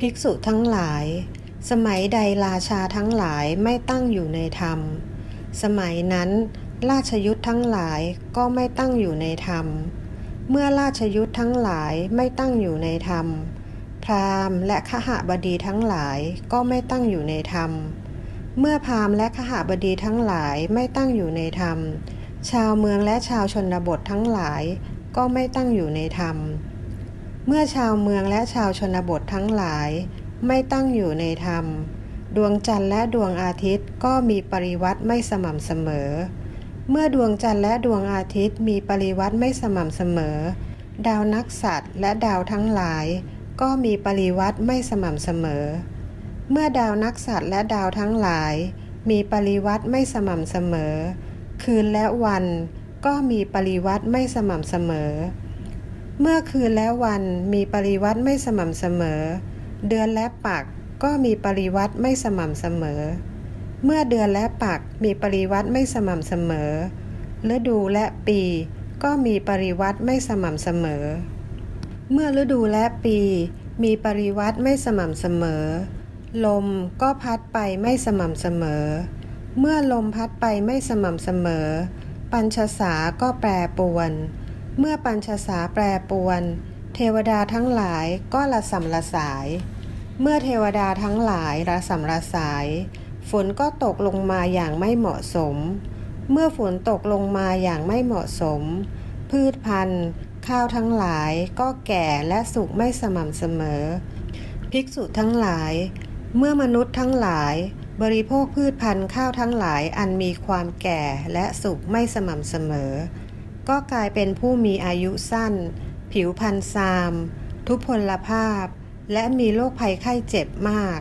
ภิกษุทั้งหลาย สมัยใดราชาทั้งหลายไม่ตั้งอยู่ในธรรม สมัยนั้น ราชยุทธ์ทั้งหลายก็ไม่ตั้งอยู่ในธรรม เมื่อราชยุทธ์ทั้งหลายไม่ตั้งอยู่ในธรรม พราหมณ์และขหบดีทั้งหลายก็ไม่ตั้งอยู่ในธรรม เมื่อพราหมณ์และขหบดีทั้งหลายไม่ตั้งอยู่ในธรรม ชาวเมืองและชาวชนบททั้งหลายก็ไม่ตั้งอยู่ในธรรม เมื่อชาวเมืองและชาวชนบททั้งหลาย ไม่ตั้งอยู่ในธรรม ดวงจันทร์และดวงอาทิตย์ก็มีปริวัติไม่สม่ำเสมอ เมื่อดวงจันทร์และดวงอาทิตย์มีปริวัติไม่สม่ำเสมอ ดาวนักษัตริย์และดาวทั้งหลาย ก็มีปริวัติไม่สม่ำเสมอ เมื่อดาวนักษัตริย์และดาวทั้งหลาย มีปริวัติไม่สม่ำเสมอ คืนและวันก็มีปริวัติไม่สม่ำเสมอ เมื่อคืนและวันมีปริวัติไม่สม่ำเสมอ เดือนและปักก็มีปริวัติไม่สม่ำเสมอ เมื่อเดือนและปักมีปริวัติไม่สม่ำเสมอ ฤดูและปีก็มีปริวัติไม่สม่ำเสมอ เมื่อฤดูและปีมีปริวัติไม่สม่ำเสมอ ลมก็พัดไปไม่สม่ำเสมอ เมื่อลมพัดไปไม่สม่ำเสมอ ปัญชสาก็แปรปรวน เมื่อปัญชสาแปรปวน เทวดาทั้งหลายก็ละสัมละสาย เมื่อเทวดาทั้งหลายระสัมระสาย ฝนก็ตกลงมาอย่างไม่เหมาะสม เมื่อฝนตกลงมาอย่างไม่เหมาะสม พืชพันธุ์ข้าวทั้งหลายก็แก่และสุกไม่สม่ำเสมอ ภิกษุทั้งหลาย เมื่อมนุษย์ทั้งหลาย บริโภคพืชพันธุ์ข้าวทั้งหลายอันมีความแก่และสุกไม่สม่ำเสมอ ก็กลายเป็นผู้มีอายุสั้น ผิวพรรณซาม ทุพพลภาพ และมีโรคภัยไข้เจ็บมาก